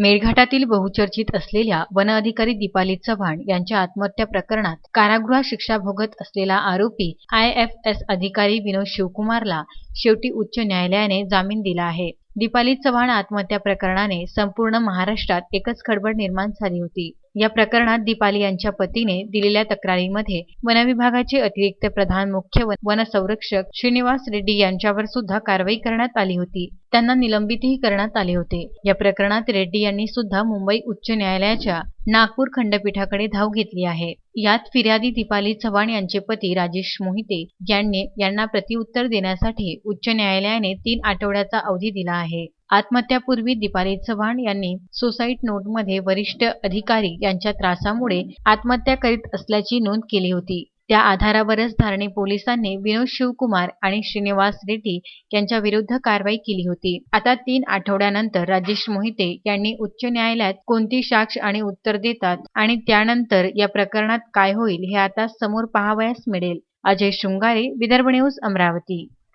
मेळघाटातील बहुचर्चित असलेल्या वन अधिकारी दीपाली चव्हाण यांच्या आत्महत्या प्रकरणात कारागृहात शिक्षा भोगत असलेला आरोपी आय एफ एस अधिकारी विनोद शिवकुमारला शेवटी उच्च न्यायालयाने जामीन दिला आहे. दीपाली चव्हाण आत्महत्या प्रकरणाने संपूर्ण महाराष्ट्रात एकच खळबळ निर्माण झाली होती. या प्रकरणात दीपाली यांच्या पतीने दिलेल्या तक्रारीमध्ये वनविभागाचे अतिरिक्त प्रधान मुख्य वनसंरक्षक श्रीनिवास रेड्डी यांच्यावर सुद्धा कारवाई करण्यात आली होती. त्यांना निलंबितही करण्यात आले होते. या प्रकरणात रेड्डी यांनी सुद्धा मुंबई उच्च न्यायालयाच्या नागपूर खंडपीठाकडे धाव घेतली आहे. यात फिर्यादी दीपाली चव्हाण यांचे पती राजेश मोहिते यांनी यांना प्रतिउत्तर देण्यासाठी उच्च न्यायालयाने तीन आठवड्याचा अवधी दिला आहे. आत्महत्यापूर्वी दीपाली चव्हाण यांनी सोसाईट नोटमध्ये वरिष्ठ अधिकारी यांच्या त्रासामुळे आत्महत्या करीत असल्याची नोंद केली होती. त्या आधारावरच धारणी पोलिसांनी विनोद शिवकुमार आणि श्रीनिवास रेड्डी यांच्या विरुद्ध कारवाई केली होती. आता तीन आठवड्यानंतर राजेश मोहिते यांनी उच्च न्यायालयात कोणती साक्ष आणि उत्तर देतात आणि त्यानंतर या प्रकरणात काय होईल हे आता समोर पाहावयास मिळेल. अजय शृंगारे विदर्भ न्यूज अमरावती.